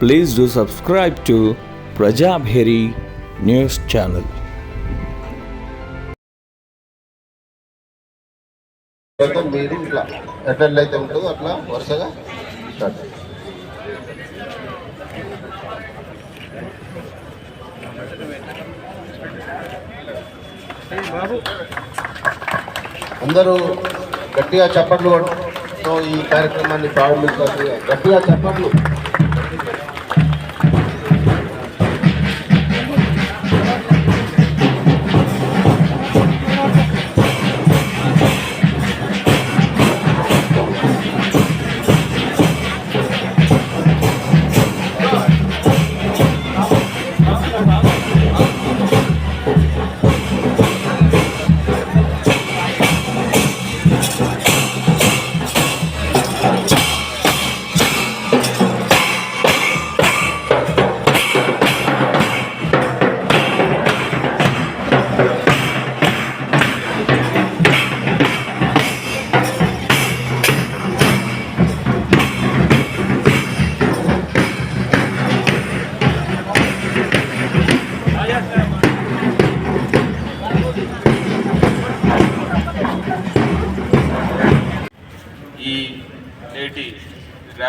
Please do subscribe to Prajabheri news channel. మీరు ఇట్లా ఎట్లా అయితే ఉంటుందో అట్లా వరుసగా స్టార్ట్ అందరూ గట్టిగా చప్పట్లు ఈ కార్యక్రమాన్ని ప్రారంభించారు గట్టిగా చప్పట్లు.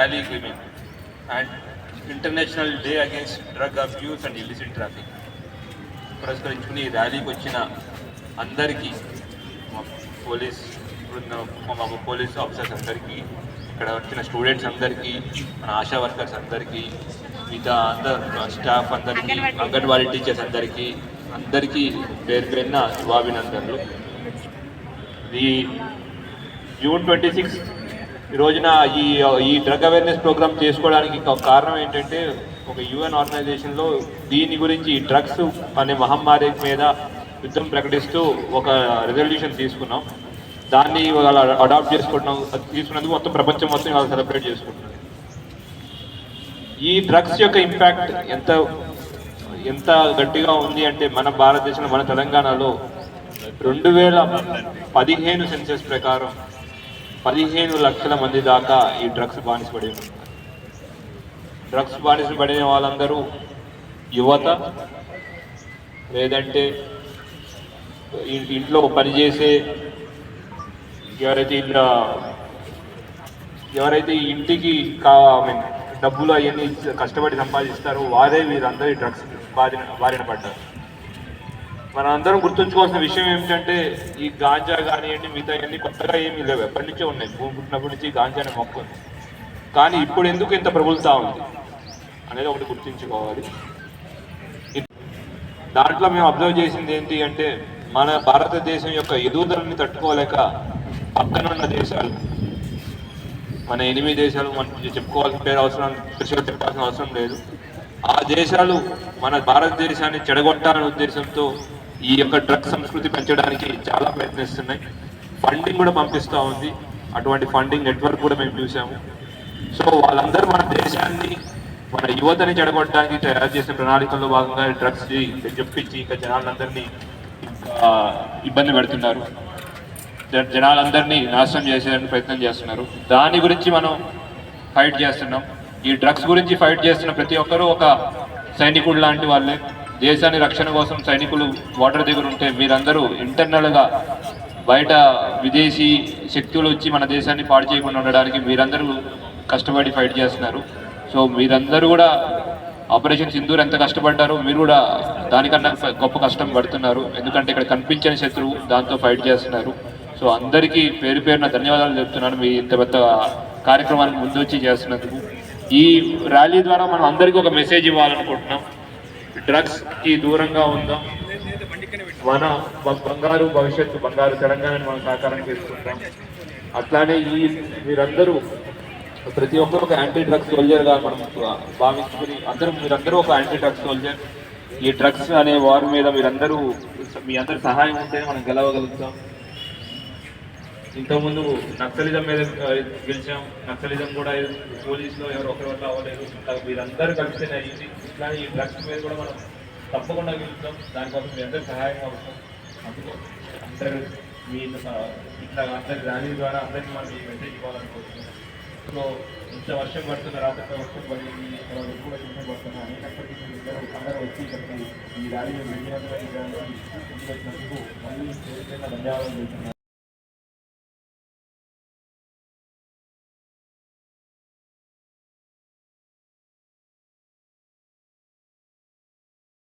ర్యాలీ మేము and international day against drug abuse and illicit traffic పురస్కరించుకుని ఈ ర్యాలీకి వచ్చిన అందరికీ మా పోలీస్ బృందం మా పోలీస్ ఆఫీసర్స్ అందరికీ ఇక్కడ వచ్చిన స్టూడెంట్స్ అందరికీ మన ఆశా వర్కర్స్ అందరికీ మిగతా అందరు స్టాఫ్ అందరికీ అంగన్వాడీ టీచర్స్ అందరికీ అందరికీ పేరు పేరున శుభాభినందనలు. ఈ జూన్ ట్వంటీ సిక్స్ ఈ రోజున ఈ ఈ డ్రగ్ అవేర్నెస్ ప్రోగ్రామ్ చేసుకోవడానికి ఒక కారణం ఏంటంటే ఒక యుఎన్ ఆర్గనైజేషన్లో దీని గురించి డ్రగ్స్ అనే మహమ్మారి మీద యుద్ధం ప్రకటిస్తూ ఒక రెజల్యూషన్ తీసుకున్నాం. దాన్ని ఇవాళ అడాప్ట్ చేసుకుంటున్నాం. అది తీసుకున్నందుకు మొత్తం ప్రపంచం మొత్తం ఇవాళ సెలబ్రేట్ చేసుకుంటున్నాం ఈ డ్రగ్స్ యొక్క ఇంపాక్ట్ ఎంత ఎంత గట్టిగా ఉంది అంటే మన భారతదేశంలో మన తెలంగాణలో రెండు వేల పదిహేను సెన్సెస్ ప్రకారం పదిహేను లక్షల మంది దాకా ఈ డ్రగ్స్ బానిసపడి డ్రగ్స్ బానిసపడిన వాళ్ళందరూ యువత లేదంటే ఇంట్లో పనిచేసే ఎవరైతే ఇలా ఎవరైతే ఇంటికి కా డబ్బులు అవన్నీ కష్టపడి సంపాదిస్తారో వారే వీరందరూ డ్రగ్స్ బారిన బారిన పడ్డారు. మనం అందరం గుర్తుంచుకోవాల్సిన విషయం ఏమిటంటే ఈ గాంజా కానివ్వండి మిగతా అన్ని కొత్తగా ఏమీ లేవు. ఎప్పటి నుంచే ఉన్నాయి. భూమి పుట్టినప్పటి నుంచి గాంజా అనే మొక్క ఉంది కానీ ఇప్పుడు ఎందుకు ఇంత ప్రబులుతా ఉంది? అనేది ఒకటి గుర్తుంచుకోవాలి. దాంట్లో మేము అబ్జర్వ్ చేసింది ఏంటి అంటే మన భారతదేశం యొక్క ఎదుగుదలని తట్టుకోలేక పక్కనున్న దేశాలు మన ఎనిమిది దేశాలు మనం చెప్పుకోవాల్సిన పేరు అవసరం స్పెషల్గా చెప్పాల్సిన అవసరం లేదు. ఆ దేశాలు మన భారతదేశాన్ని చెడగొట్టాలనే ఉద్దేశంతో ఈ యొక్క డ్రగ్ సంస్కృతి పెంచడానికి చాలా ప్రయత్నిస్తున్నాయి. ఫండింగ్ కూడా పంపిస్తూ ఉంది. అటువంటి ఫండింగ్ నెట్వర్క్ కూడా మేము చూసాము సో వాళ్ళందరూ మన దేశాన్ని మన యువతని చెడగొట్టడానికి తయారు చేసిన ప్రణాళికల్లో భాగంగా డ్రగ్స్ చెప్పించి ఇంకా జనాలందరినీ ఇబ్బంది పెడుతున్నారు. జ- జనాలందరినీ నాశనం చేసేందుకు ప్రయత్నం చేస్తున్నారు. దాని గురించి మనం ఫైట్ చేస్తున్నాం. ఈ డ్రగ్స్ గురించి ఫైట్ చేస్తున్న ప్రతి ఒక్కరూ ఒక సైనికుడు లాంటి వాళ్ళే. దేశాన్ని రక్షణ కోసం సైనికులు వాటర్ దగ్గర ఉంటే మీరందరూ ఇంటర్నల్గా బయట విదేశీ శక్తులు వచ్చి మన దేశాన్ని పాడు చేయకుండా ఉండడానికి మీరందరూ కష్టపడి ఫైట్ చేస్తున్నారు. సో మీరందరూ కూడా ఆపరేషన్ సింధూర్ ఎంత కష్టపడ్డారో మీరు కూడా దానికన్నా గొప్ప కష్టం పడుతున్నారు. ఎందుకంటే ఇక్కడ కనిపించని శత్రువు దాంతో ఫైట్ చేస్తున్నారు. సో అందరికీ పేరు పేరున ధన్యవాదాలు చెప్తున్నాను. మీ ఇంత పెద్ద కార్యక్రమానికి ముందు వచ్చి చేస్తున్నందుకు. ఈ ర్యాలీ ద్వారా మనం అందరికీ ఒక మెసేజ్ ఇవ్వాలనుకుంటున్నాం. డ్రగ్స్కి దూరంగా ఉందాం? మన బంగారు భవిష్యత్తు బంగారు తెలంగాణని మనం సాకారం చేసుకుంటాం. అట్లానే ఈ మీరందరూ ప్రతి ఒక్కరు ఒక యాంటీ డ్రగ్స్ సోల్జర్గా మనం భావించుకుని అందరూ మీరందరూ ఒక యాంటీ డ్రగ్స్ సోల్జర్ ఈ డ్రగ్స్ అనే వారి మీద మీరందరూ మీ అందరి సహాయం ఉంటేనే మనం గెలవగలుగుతాం. ఇంతకుముందు నక్సలిజం మీద గెలిచాం. నక్సలిజం కూడా పోలీసులో ఎవరు ఒకరి వల్ల అవ్వలేదు. ఇంకా మీరందరూ కలిస్తేనే అయ్యింది ఇట్లా ఈ డ్రగ్స్ మీద కూడా మనం తప్పకుండా గెలుస్తాం. దానికోసం మీ అందరూ సహాయంగా అవసరం అందుకో అందరూ మీ ఇట్లా అందరి ర్యాలీ ద్వారా అందరికీ మనం ఈ మెసేజ్ ఇవ్వాలనుకుంటున్నాం. సో ఇంత వర్షం పడుతున్న రాత్రి వర్షం పడింది తర్వాత ఎక్కువ వర్షం పడుతున్నా అయినప్పటికీ మీరు ఇద్దరు అందరూ వచ్చి ఇక్కడికి ఈ ర్యాలీలో విజయవంతం చేయడానికి ముందుకు మళ్ళీ ధన్యవాదాలు చేస్తున్నాను